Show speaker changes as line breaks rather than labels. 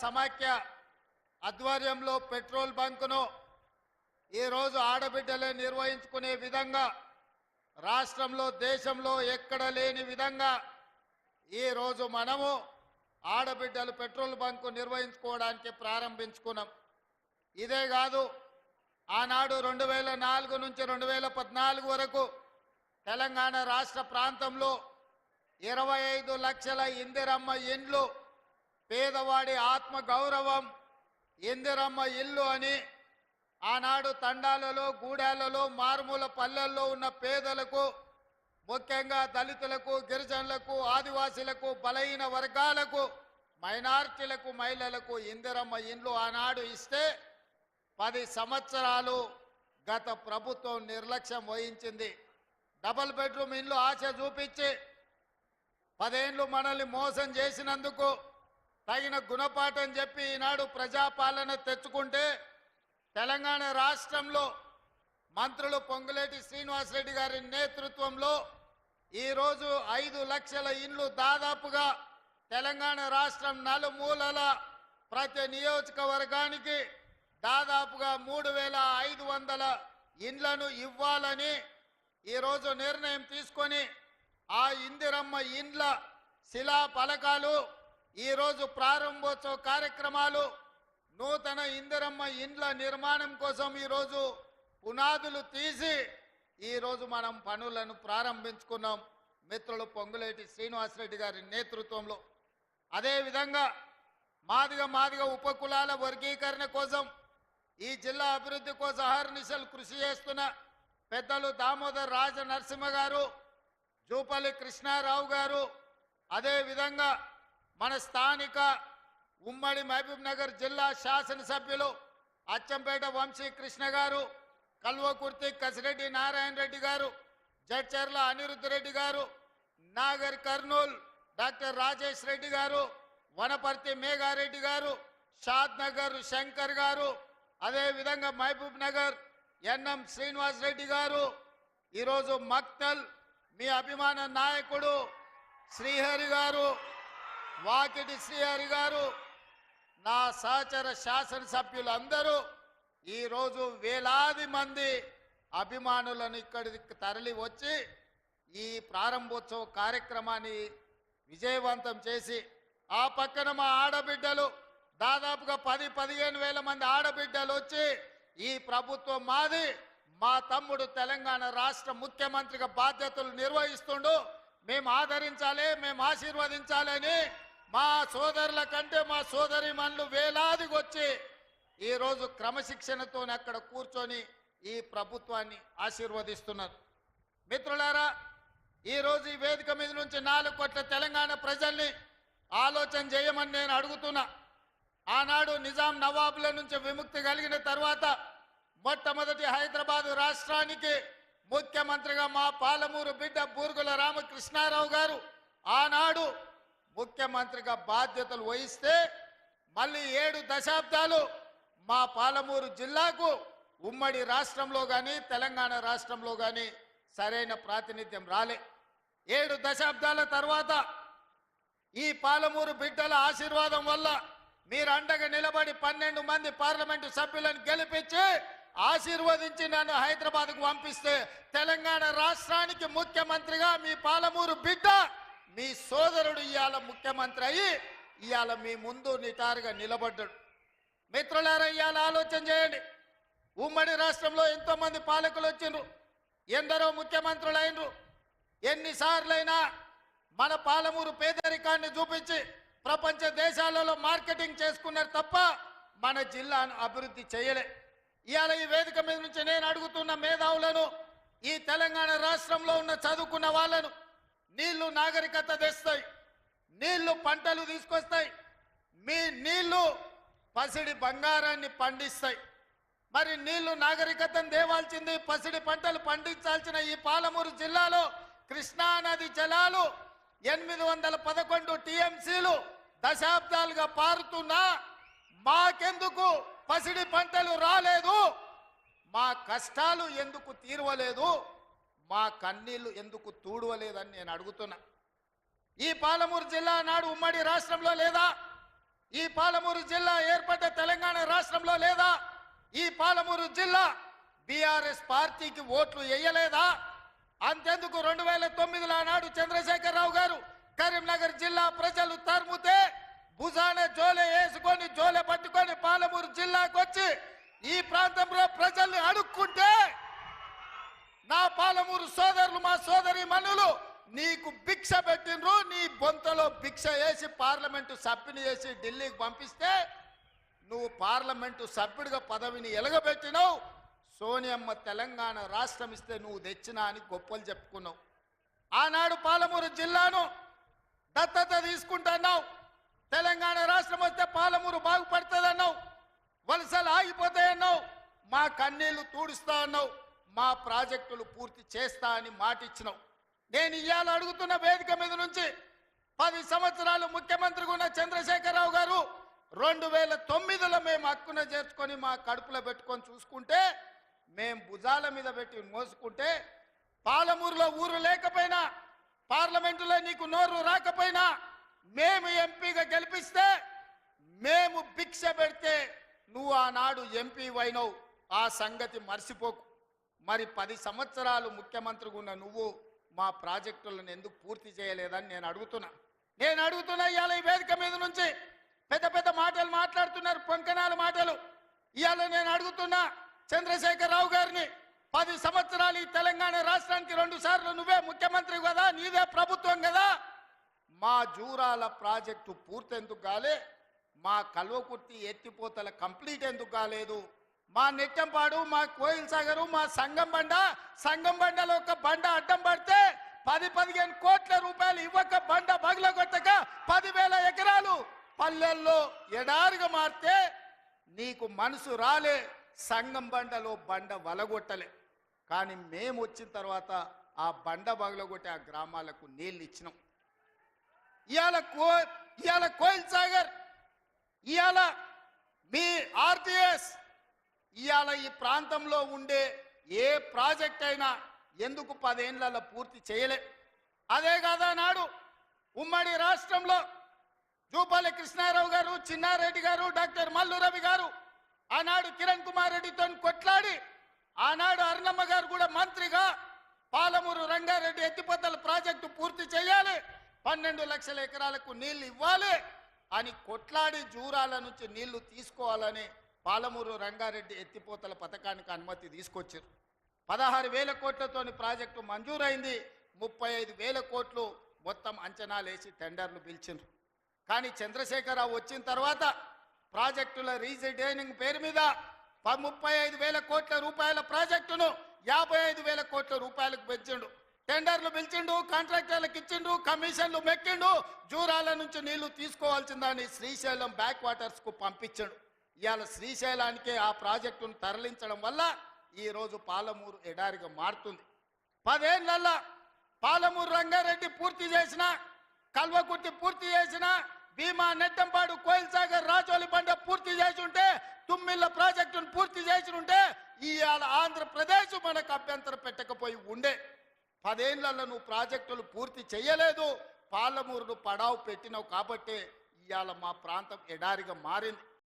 సమాఖ్య ఆధ్వర్యంలో పెట్రోల్ బంకును ఈరోజు ఆడబిడ్డలే నిర్వహించుకునే విధంగా రాష్ట్రంలో దేశంలో ఎక్కడ లేని విధంగా ఈరోజు మనము ఆడబిడ్డలు పెట్రోల్ బంకు నిర్వహించుకోవడానికి ప్రారంభించుకున్నాం. ఇదే కాదు ఆనాడు రెండు వేల నాలుగు నుంచి రెండు వేల పద్నాలుగు వరకు తెలంగాణ రాష్ట్ర ప్రాంతంలో ఇరవై ఐదు లక్షల ఇందిరమ్మ ఇండ్లు పేదవాడి ఆత్మ గౌరవం ఇందిరమ్మ ఇల్లు అని ఆనాడు తండాలలో గూడాలలో మారుమూల పల్లెల్లో ఉన్న పేదలకు ముఖ్యంగా దళితులకు గిరిజనులకు ఆదివాసులకు బలహీన వర్గాలకు మైనార్టీలకు మహిళలకు ఇందిరమ్మ ఇండ్లు ఆనాడు ఇస్తే పది సంవత్సరాలు గత ప్రభుత్వం నిర్లక్ష్యం వహించింది. డబుల్ బెడ్రూమ్ ఇండ్లు ఆశ చూపించి పదేండ్లు మనల్ని మోసం చేసినందుకు తగిన గుణపాఠం చెప్పి ఈనాడు ప్రజాపాలన తెచ్చుకుంటే తెలంగాణ రాష్ట్రంలో మంత్రులు పొంగులేటి శ్రీనివాసరెడ్డి గారి నేతృత్వంలో ఈరోజు ఐదు లక్షల ఇండ్లు దాదాపుగా తెలంగాణ రాష్ట్రం నలుమూలల ప్రతి నియోజకవర్గానికి దాదాపుగా మూడు వేల ఐదు వందల ఇండ్లను ఇవ్వాలని ఈరోజు నిర్ణయం తీసుకొని ఆ ఇందిరమ్మ ఇండ్ల శిలా ఫలకాలు ఈరోజు ప్రారంభోత్సవ కార్యక్రమాలు నూతన ఇందిరమ్మ ఇండ్ల నిర్మాణం కోసం ఈరోజు పునాదులు తీసి ఈరోజు మనం పనులను ప్రారంభించుకున్నాం. మిత్రులు పొంగులేటి శ్రీనివాసరెడ్డి గారి నేతృత్వంలో. అదేవిధంగా మాదిగ మాదిగ ఉపకులాల వర్గీకరణ కోసం ఈ జిల్లా అభివృద్ధి కోసం అహర్నిశలు కృషి చేస్తున్న పెద్దలు దామోదర్ రాజ నరసింహ గారు జూపల్లి కృష్ణారావు గారు అదేవిధంగా మన స్థానిక ఉమ్మడి మహబూబ్ నగర్ జిల్లా శాసనసభ్యులు అచ్చంపేట వంశీ కృష్ణ గారు కల్వకుర్తి కసిరెడ్డి నారాయణ రెడ్డి గారు జడ్చర్ల అనిరుద్ధ రెడ్డి గారు నాగర్ కర్నూల్ డాక్టర్ రాజేష్ రెడ్డి గారు వనపర్తి మేఘారెడ్డి గారు షాద్ నగర్ శంకర్ గారు అదేవిధంగా మహబూబ్ నగర్ ఎన్ఎం శ్రీనివాస్ రెడ్డి గారు ఈరోజు మక్తల్ మీ అభిమాన నాయకుడు శ్రీహరి గారు వాకిటి శ్రీహరి గారు నా సహచర శాసనసభ్యులందరూ ఈరోజు వేలాది మంది అభిమానులను ఇక్కడికి తరలి వచ్చి ఈ ప్రారంభోత్సవ కార్యక్రమాన్ని విజయవంతం చేసి ఆ పక్కన మా ఆడబిడ్డలు దాదాపుగా పది పదిహేను వేల మంది ఆడబిడ్డలు వచ్చి ఈ ప్రభుత్వం మాది మా తమ్ముడు తెలంగాణ రాష్ట్ర ముఖ్యమంత్రిగా బాధ్యతలు నిర్వహిస్తుండు. మేము ఆదరించాలి మేము ఆశీర్వదించాలని మా సోదరుల కంటే మా సోదరి మనులు వేలాదికి వచ్చి ఈరోజు క్రమశిక్షణతో అక్కడ కూర్చొని ఈ ప్రభుత్వాన్ని ఆశీర్వదిస్తున్నారు. మిత్రులారా ఈరోజు ఈ వేదిక మీద నుంచి నాలుగు కోట్ల తెలంగాణ ప్రజల్ని ఆలోచన చేయమని నేను అడుగుతున్నా. ఆనాడు నిజాం నవాబుల నుంచి విముక్తి కలిగిన తర్వాత మొట్టమొదటి హైదరాబాదు రాష్ట్రానికి ముఖ్యమంత్రిగా మా పాలమూరు బిడ్డ బూర్గుల రామకృష్ణారావు గారు ఆనాడు ముఖ్యమంత్రిగా బాధ్యతలు వహిస్తే మళ్ళీ ఏడు దశాబ్దాలు మా పాలమూరు జిల్లాకు ఉమ్మడి రాష్ట్రంలో కానీ తెలంగాణ రాష్ట్రంలో కానీ సరైన ప్రాతినిధ్యం రాలే. ఏడు దశాబ్దాల తర్వాత ఈ పాలమూరు బిడ్డల ఆశీర్వాదం వల్ల మీరు అండగా నిలబడి పన్నెండు మంది పార్లమెంటు సభ్యులను గెలిపించి ఆశీర్వదించి నన్ను హైదరాబాద్కు పంపిస్తే తెలంగాణ రాష్ట్రానికి ముఖ్యమంత్రిగా మీ పాలమూరు బిడ్డ మీ సోదరుడు ఇవాళ ముఖ్యమంత్రి అయ్యి ఇవాళ మీ ముందు నిటారుగా నిలబడ్డాడు. మిత్రులారా ఇవాళ ఆలోచన చేయండి. ఉమ్మడి రాష్ట్రంలో ఎంతోమంది పాలకులు వచ్చిండ్రు ఎందరో ముఖ్యమంత్రులు అయినరు. ఎన్నిసార్లైనా మన పాలమూరు పేదరికాన్ని చూపించి ప్రపంచ దేశాలలో మార్కెటింగ్ చేసుకున్నారు తప్ప మన జిల్లాను అభివృద్ధి చేయలే. ఇవాళ ఈ వేదిక మీద నుంచి నేను అడుగుతున్న మేధావులను ఈ తెలంగాణ రాష్ట్రంలో ఉన్న చదువుకున్న వాళ్ళను నీళ్ళు నాగరికత తెస్తాయి. నీళ్ళు పంటలు తీసుకొస్తాయి. మీ నీళ్ళు పసిడి బంగారాన్ని పండిస్తాయి. మరి నీళ్ళు నాగరికతను దేవాల్సింది పసిడి పంటలు పండించాల్సిన ఈ పాలమూరు జిల్లాలో కృష్ణా నది జలాలు ఎనిమిది వందల పదకొండు టీఎంసీలు దశాబ్దాలుగా పారుతున్నా మాకెందుకు? పసిడి పంటలు రాలేదు. మా కష్టాలు ఎందుకు తీరవలేదు? మా కన్నీళ్ళు ఎందుకు తూడవలేదని నేను అడుగుతున్నా. ఈ పాలమూరు జిల్లా నాడు ఉమ్మడి రాష్ట్రంలో లేదా? ఈ పాలమూరు జిల్లా ఏర్పడ్డ తెలంగాణ రాష్ట్రంలో లేదా? ఈ పాలమూరు జిల్లా బీఆర్ఎస్ పార్టీకి ఓట్లు వేయలేదా? అంతెందుకు రెండు వేల తొమ్మిదిలో ఆనాడు చంద్రశేఖరరావు గారు కరీంనగర్ జిల్లా ప్రజలు తరుముతే భుజాన జోలె వేసుకొని జోలె పట్టుకొని పాలమూరు జిల్లాకు వచ్చి ఈ ప్రాంతంలో ప్రజల్ని అడుక్కుంటే నా పాలమూరు సోదరులు మా సోదరి మనులు నీకు భిక్ష పెట్టినరు నీ బొంతలో భిక్ష వేసి పార్లమెంటు సభ్యుని చేసి ఢిల్లీకి పంపిస్తే నువ్వు పార్లమెంటు సభ్యుడిగా పదవిని ఎలగబెట్టినావు. సోనియమ్మ తెలంగాణ రాష్ట్రం ఇస్తే నువ్వు తెచ్చినా అని గొప్పలు చెప్పుకున్నావు. ఆనాడు పాలమూరు జిల్లాను దత్తత తీసుకుంటున్నావు. తెలంగాణ రాష్ట్రం వస్తే పాలమూరు బాగుపడుతుందన్నావు. వలసలు ఆగిపోతాయన్నావు. మా కన్నీళ్ళు తూడుస్తా అన్నావు మా ప్రాజెక్టులు పూర్తి చేస్తా అని మాటిచ్చినావు నేను ఇవాళ అడుగుతున్న వేదిక మీద నుంచి పది సంవత్సరాలు ముఖ్యమంత్రిగా ఉన్న చంద్రశేఖరరావు గారు రెండు వేల తొమ్మిదిలో మేము హక్కున చేర్చుకొని మా కడుపులో పెట్టుకొని చూసుకుంటే మేము భుజాల మీద పెట్టి మోసుకుంటే పాలమూరులో ఊరు లేకపోయినా పార్లమెంటులో నీకు నోరు రాకపోయినా మేము ఎంపీగా గెలిపిస్తే మేము భిక్ష పెడితే నువ్వు ఆనాడు ఎంపీ వైనవు ఆ సంగతి మర్చిపోకు. మరి పది సంవత్సరాలు ముఖ్యమంత్రిగా ఉన్న నువ్వు మా ప్రాజెక్టులను ఎందుకు పూర్తి చేయలేదని నేను అడుగుతున్నా. నేను అడుగుతున్నా ఇవాళ ఈ వేదిక మీద నుంచి. పెద్ద పెద్ద మాటలు మాట్లాడుతున్నారు పొంకనాల మాటలు. ఇవాళ నేను అడుగుతున్నా చంద్రశేఖరరావు గారిని పది సంవత్సరాలు ఈ తెలంగాణ రాష్ట్రానికి రెండు సార్లు నువ్వే ముఖ్యమంత్రి కదా నీదే ప్రభుత్వం కదా. మా జూరాల ప్రాజెక్టు పూర్తి ఎందుకు కాలే మా కల్వకుర్తి ఎత్తిపోతల కంప్లీట్ ఎందుకు కాలేదు? మా నెట్టంపాడు మా కోయిల్ సాగరు మా సంగం బండ సంగం బండలో ఒక బండ అడ్డం పడితే పది పదిహేను కోట్ల రూపాయలు ఇవ్వక బండ బగుల కొట్టక పదివేల ఎకరాలు పల్లెల్లో ఎడారిగా మారితే నీకు మనసు రాలే సంగం బండలో బండ వలగొట్టలే. కానీ మేము వచ్చిన తర్వాత ఆ బండ బగలగొట్టి ఆ గ్రామాలకు నీళ్ళు ఇచ్చినాం. ఇవాళ కో ఇవాళ కోయిల్ సాగర్ ఇవాళ మీ ఆర్టీఎస్ ఇవాళ ఈ ప్రాంతంలో ఉండే ఏ ప్రాజెక్ట్ అయినా ఎందుకు పదేళ్ళలో పూర్తి చేయలే? అదే కాదా నాడు ఉమ్మడి రాష్ట్రంలో జూపల్లి కృష్ణారావు గారు చిన్నారెడ్డి గారు డాక్టర్ మల్లు రవి గారు ఆనాడు కిరణ్ కుమార్ రెడ్డితో కొట్లాడి ఆనాడు అరుణమ్మ గారు కూడా మంత్రిగా పాలమూరు రంగారెడ్డి ఎత్తిపోతల ప్రాజెక్టు పూర్తి చేయాలి పన్నెండు లక్షల ఎకరాలకు నీళ్ళు ఇవ్వాలి అని కొట్లాడి జూరాల నుంచి నీళ్ళు తీసుకోవాలని పాలమూరు రంగారెడ్డి ఎత్తిపోతల పథకానికి అనుమతి తీసుకొచ్చారు. పదహారు వేల కోట్లతోని ప్రాజెక్టు మంజూరైంది. ముప్పై ఐదు వేల కోట్లు మొత్తం అంచనాలేసి టెండర్లు పిలిచిండ్రు. కానీ చంద్రశేఖరరావు వచ్చిన తర్వాత ప్రాజెక్టుల రీజైనింగ్ పేరు మీద ముప్పై ఐదు వేల కోట్ల రూపాయల ప్రాజెక్టును యాభై ఐదు వేల కోట్ల రూపాయలకు పెంచిండు. టెండర్లు పిలిచిండు కాంట్రాక్టర్లకు ఇచ్చిండు కమిషన్లు మెక్కిండు జూరాల నుంచి నీళ్ళు తీసుకోవాల్సిందని శ్రీశైలం బ్యాక్ వాటర్స్కు పంపించాడు. ఇవాళ శ్రీశైలానికే ఆ ప్రాజెక్టును తరలించడం వల్ల ఈరోజు పాలమూరు ఎడారిగా మారుతుంది. పదేళ్ళల్లా పాలమూరు రంగారెడ్డి పూర్తి చేసిన కల్వకుర్తి పూర్తి చేసిన భీమా నెట్టంపాడు కోయిల్సాగర్ రాజోలి బండ పూర్తి చేసి ఉంటే తుమ్మిళ్ళ ప్రాజెక్టును పూర్తి చేసి ఉంటే ఇవాళ ఆంధ్రప్రదేశ్ మనకు అభ్యంతరం పెట్టకపోయి ఉండే. పదేళ్ళలో నువ్వు ప్రాజెక్టులు పూర్తి చేయలేదు పాలమూరును పడావు పెట్టినావు కాబట్టి ఇవాళ మా ప్రాంతం ఎడారిగా మారింది.